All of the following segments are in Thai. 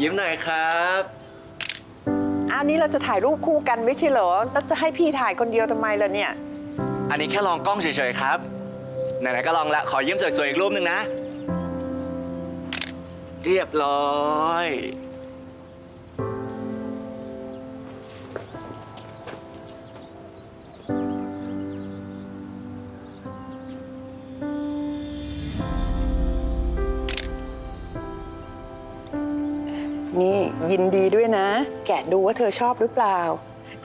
ยิ้มหน่อยครับอ้าวนี่เราจะถ่ายรูปคู่กันไม่ใช่เหรอ แล้วจะให้พี่ถ่ายคนเดียวทำไมล่ะเนี่ย อันนี้แค่ลองกล้องเฉยๆครับไหนๆก็ลองละขอยิ้มสวยๆอีกรูปหนึ่งนะ เรียบร้อย นี่ยินดีด้วยนะ แกะดูว่าเธอชอบหรือเปล่า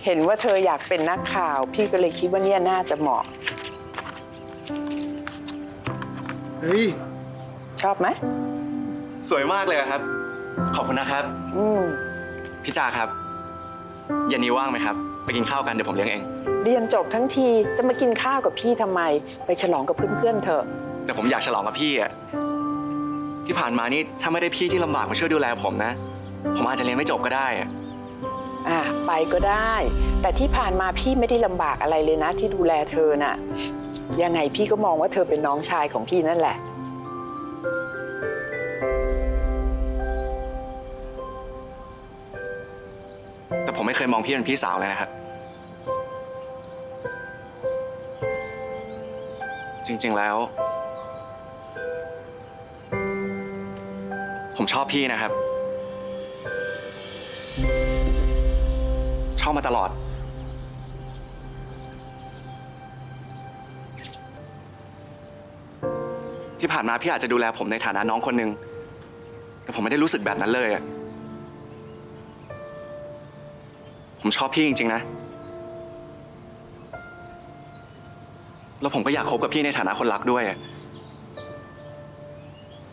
เห็นว่าเธออยากเป็นนักข่าว พี่ก็เลยคิดว่าเนี่ยน่าจะเหมาะ เฮ้ย ชอบไหมสวยมากเลยอะครับ ขอบคุณนะครับ อืมพี่จาครับเย็นนี้ว่างไหมครับ ไปกินข้าวกันเดี๋ยวผมเลี้ยงเอง เรียนจบทั้งทีจะมากินข้าวกับพี่ทำไม ไปฉลองกับเพื่อนๆเถอะ แต่ผมอยากฉลองกับพี่อะที่ผ่านมานี่ถ้าไม่ได้พี่ที่ลำบากมาช่วยดูแลผมนะ ผมอาจจะเรียนไม่จบก็ได้อะอะไปก็ได้ แต่ที่ผ่านมาพี่ไม่ได้ลำบากอะไรเลยนะ ที่ดูแลเธอน่ะ ยังไงพี่ก็มองว่าเธอเป็นน้องชายของพี่นั่นแหละ แต่ผมไม่เคยมองพี่เป็นพี่สาวเลยนะครับ จริง ๆ แล้ว ผมชอบพี่นะครับ ชอบมาตลอด ที่ผ่านมาพี่อาจจะดูแลผมในฐานะน้องคนหนึ่งแต่ผมไม่ได้รู้สึกแบบนั้นเลยอะผมชอบพี่จริง ๆ นะ แล้วผมก็อยากคบกับพี่ในฐานะคนรักด้วยอะ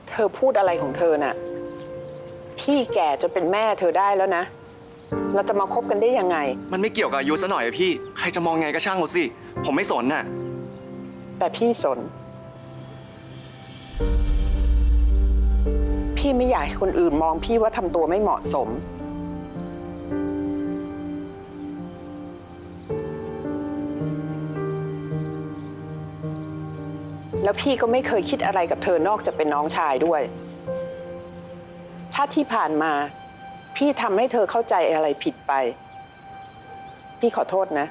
เธอพูดอะไรของเธอน่ะ พี่แก่จะเป็นแม่เธอได้แล้วนะ เราจะมาคบกันได้ยังไง มันไม่เกี่ยวกับอายุซะหน่อยอะพี่ ใครจะมองไงก็ช่างเขาสิ ผมไม่สนน่ะ แต่พี่สน พี่ไม่อยากให้คนอื่นมองพี่ว่าทำตัวไม่เหมาะสม แล้วพี่ก็ไม่เคยคิดอะไรกับเธอนอกจากเป็นน้องชายด้วย ถ้าที่ผ่านมา พี่ทำให้เธอเข้าใจอะไรผิดไป พี่ขอโทษนะ